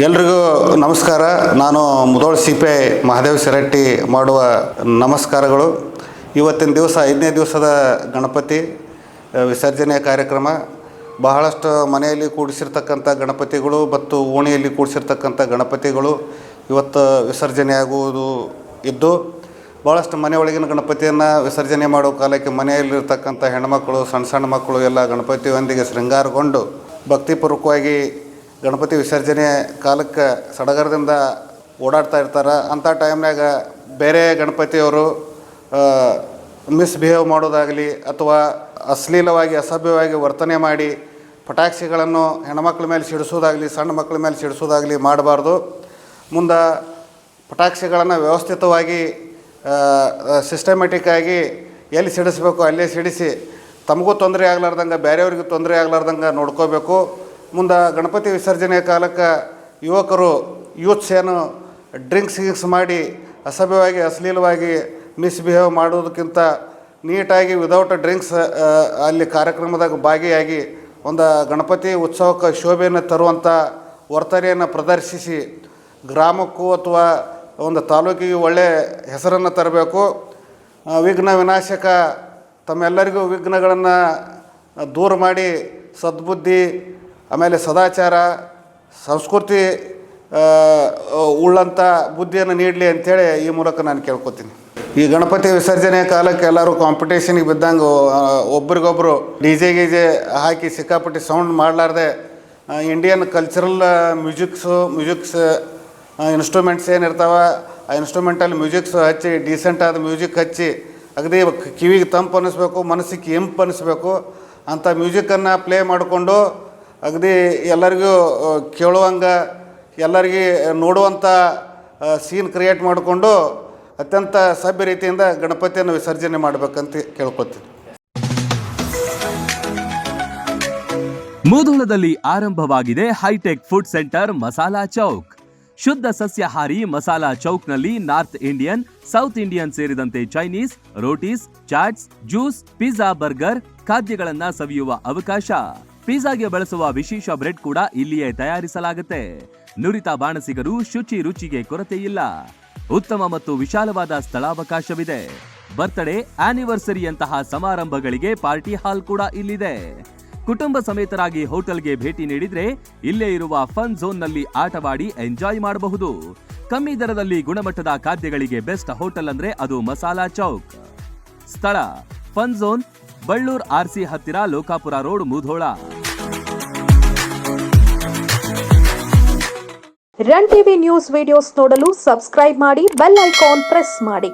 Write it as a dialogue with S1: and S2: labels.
S1: ಎಲ್ರಿಗೂ ನಮಸ್ಕಾರ. ನಾನು ಮುದೋಳ್ ಸಿಪೆ ಮಹಾದೇವ್ ಶೆರಟ್ಟಿ ಮಾಡುವ ನಮಸ್ಕಾರಗಳು. ಇವತ್ತಿನ ದಿವಸ, ಐದನೇ ದಿವಸದ ಗಣಪತಿ ವಿಸರ್ಜನೆ ಕಾರ್ಯಕ್ರಮ. ಬಹಳಷ್ಟು ಮನೆಯಲ್ಲಿ ಕೂಡಿಸಿರ್ತಕ್ಕಂಥ ಗಣಪತಿಗಳು ಮತ್ತು ಓಣಿಯಲ್ಲಿ ಕೂಡಿಸಿರ್ತಕ್ಕಂಥ ಗಣಪತಿಗಳು ಇವತ್ತು ವಿಸರ್ಜನೆ ಆಗುವುದು ಇದ್ದು ಭಾಳಷ್ಟು ಮನೆಯೊಳಗಿನ ಗಣಪತಿಯನ್ನು ವಿಸರ್ಜನೆ ಮಾಡೋ ಕಾಲಕ್ಕೆ ಮನೆಯಲ್ಲಿರ್ತಕ್ಕಂಥ ಹೆಣ್ಮಕ್ಕಳು ಸಣ್ಣ ಸಣ್ಣ ಮಕ್ಕಳು, ಎಲ್ಲ ಗಣಪತಿಯೊಂದಿಗೆ ಶೃಂಗಾರಗೊಂಡು ಭಕ್ತಿಪೂರ್ವಕವಾಗಿ ಗಣಪತಿ ವಿಸರ್ಜನೆ ಕಾಲಕ್ಕೆ ಸಡಗರದಿಂದ ಓಡಾಡ್ತಾ ಇರ್ತಾರೆ, ಅಂಥ ಟೈಮ್ನಾಗ ಬೇರೆ ಗಣಪತಿಯವರು ಮಿಸ್ಬಿಹೇವ್ ಮಾಡೋದಾಗಲಿ ಅಥವಾ ಅಶ್ಲೀಲವಾಗಿ, ಅಸಭ್ಯವಾಗಿ ವರ್ತನೆ ಮಾಡಿ ಪಟಾಕ್ಷಿಗಳನ್ನು ಹೆಣ್ಮಕ್ಳ ಮೇಲೆ ಸಿಡಿಸೋದಾಗಲಿ, ಸಣ್ಣ ಮಕ್ಕಳ ಮೇಲೆ ಸಿಡಿಸೋದಾಗಲಿ ಮಾಡಬಾರ್ದು. ಮುಂದೆ ಪಟಾಕ್ಷಿಗಳನ್ನು ವ್ಯವಸ್ಥಿತವಾಗಿ ಸಿಸ್ಟಮೆಟಿಕ್ಕಾಗಿ ಎಲ್ಲಿ ಸಿಡಿಸ್ಬೇಕು, ಅಲ್ಲೇ ಸಿಡಿಸಿ, ತಮಗೂ ತೊಂದರೆ ಆಗ್ಲಾರ್ದಂಗೆ, ಬೇರೆಯವ್ರಿಗೂ ತೊಂದರೆ ಆಗ್ಲಾರ್ದಂಗೆ ನೋಡ್ಕೋಬೇಕು. ಮುಂದೆ ಗಣಪತಿ ವಿಸರ್ಜನೆ ಕಾಲಕ್ಕೆ ಯುವಕರು ಯೂತ್ಸ್ ಏನು ಡ್ರಿಂಕ್ಸ್ ಗಿಂಕ್ಸ್ ಮಾಡಿ ಅಸಭ್ಯವಾಗಿ, ಅಶ್ಲೀಲವಾಗಿ ಮಿಸ್ಬಿಹೇವ್ ಮಾಡೋದಕ್ಕಿಂತ ನೀಟಾಗಿ ವಿದೌಟ್ ಡ್ರಿಂಕ್ಸ್ ಅಲ್ಲಿ ಕಾರ್ಯಕ್ರಮದಾಗ ಭಾಗಿಯಾಗಿ ಒಂದು ಗಣಪತಿ ಉತ್ಸವಕ್ಕೆ ಶೋಭೆಯನ್ನು ತರುವಂಥ ವರ್ತನೆಯನ್ನು ಪ್ರದರ್ಶಿಸಿ ಗ್ರಾಮಕ್ಕೂ ಅಥವಾ ಒಂದು ತಾಲೂಕಿಗೆ ಒಳ್ಳೆಯ ಹೆಸರನ್ನು ತರಬೇಕು. ವಿಘ್ನ ವಿನಾಶಕ ತಮ್ಮೆಲ್ಲರಿಗೂ ವಿಘ್ನಗಳನ್ನು ದೂರ ಮಾಡಿ ಸದ್ಬುದ್ಧಿ ಆಮೇಲೆ ಸದಾಚಾರ, ಸಂಸ್ಕೃತಿ ಉಳ್ಳಂಥ ಬುದ್ಧಿಯನ್ನು ನೀಡಲಿ ಅಂಥೇಳಿ ಈ ಮೂಲಕ ನಾನು ಕೇಳ್ಕೊತೀನಿ. ಈ ಗಣಪತಿ ವಿಸರ್ಜನೆ ಕಾಲಕ್ಕೆ ಎಲ್ಲರೂ ಕಾಂಪಿಟೇಷನಿಗೆ ಬಿದ್ದಂಗೆ ಒಬ್ರಿಗೊಬ್ಬರು ಡಿ ಜೆ ಗೀಜೆ ಹಾಕಿ ಸಿಕ್ಕಾಪಟ್ಟಿ sound ಮಾಡಲಾರ್ದೆ Indian cultural musics musics instruments ಏನಿರ್ತಾವೆ, ಆ ಇನ್ಸ್ಟ್ರೂಮೆಂಟಲ್ಲಿ ಮ್ಯೂಸಿಕ್ಸ್ ಹಚ್ಚಿ ಡೀಸೆಂಟ್ ಆದ ಮ್ಯೂಸಿಕ್ ಹಚ್ಚಿ, ಅಗದಿ ಕಿವಿಗೆ ತಂಪು ಅನ್ನಿಸ್ಬೇಕು, ಮನಸ್ಸಿಗೆ ಇಂಪು ಅನ್ನಿಸ್ಬೇಕು ಅಂಥ ಮ್ಯೂಸಿಕ್ಕನ್ನು ಪ್ಲೇ ಮಾಡಿಕೊಂಡು ಅಗದಿ ಎಲ್ಲರಿಗೂ ಕೇಳುವಂಗೆ, ಎಲ್ಲರಿಗೆ ನೋಡುವಂಥ ಸೀನ್ ಕ್ರಿಯೇಟ್ ಮಾಡಿಕೊಂಡು ಅತ್ಯಂತ ಸಭ್ಯ ರೀತಿಯಿಂದ ಗಣಪತಿಯನ್ನು ವಿಸರ್ಜನೆ ಮಾಡಬೇಕಂತ ಕೇಳ್ಕೊತೀನಿ
S2: ಮುಧೋಳದಲ್ಲಿ ಆರಂಭವಾಗಿದೆ hi tech food centre Masala Chowk. ಶುದ್ಧ ಸಸ್ಯಾಹಾರಿ ಮಸಾಲಾ ಚೌಕ್ನಲ್ಲಿ ನಾರ್ತ್ ಇಂಡಿಯನ್, ಸೌತ್ ಇಂಡಿಯನ್ ಸೇರಿದಂತೆ Chinese, rotis, chaats, juice, pizza, burger ಖಾದ್ಯಗಳನ್ನು ಸವಿಯುವ ಅವಕಾಶ. ಪಿಜ್ಜಾಗೆ ಬಳಸುವ ವಿಶೇಷ ಬ್ರೆಡ್ ಕೂಡ ಇಲ್ಲಿಯೇ ತಯಾರಿಸಲಾಗುತ್ತೆ. ನುರಿತ ಬಾಣಸಿಗರು ಶುಚಿ ರುಚಿಗೆ ಕೊರತೆ ಇಲ್ಲ ಉತ್ತಮ ಮತ್ತು ವಿಶಾಲವಾದ ಸ್ಥಳಾವಕಾಶವಿದೆ. ಬರ್ತ್ಡೇ, ಆನಿವರ್ಸರಿಯಂತಹ ಸಮಾರಂಭಗಳಿಗೆ ಪಾರ್ಟಿ ಹಾಲ್ ಕೂಡ ಇಲ್ಲಿದೆ. ಕುಟುಂಬ ಸಮೇತರಾಗಿ ಹೋಟೆಲ್ಗೆ ಭೇಟಿ ನೀಡಿದ್ರೆ ಇಲ್ಲೇ ಇರುವ ಫನ್ ಝೋನ್ನಲ್ಲಿ ಆಟವಾಡಿ ಎಂಜಾಯ್ ಮಾಡಬಹುದು. ಕಮ್ಮಿ ದರದಲ್ಲಿ ಗುಣಮಟ್ಟದ ಖಾದ್ಯಗಳಿಗೆ ಬೆಸ್ಟ್ ಹೋಟೆಲ್ ಅಂದ್ರೆ ಅದು ಮಸಾಲಾ ಚೌಕ್. ಸ್ಥಳ, ಫನ್ ಝೋನ್ ಬಳ್ಳೂರ್ ಆರ್ಸಿ ಹತ್ತಿರ Lokapura road Mudhol.
S3: Run TV news videos ನೋಡಲು ಸಬ್ಸ್ಕ್ರೈಬ್ ಮಾಡಿ, ಬೆಲ್ ಐಕಾನ್ ಪ್ರೆಸ್ ಮಾಡಿ.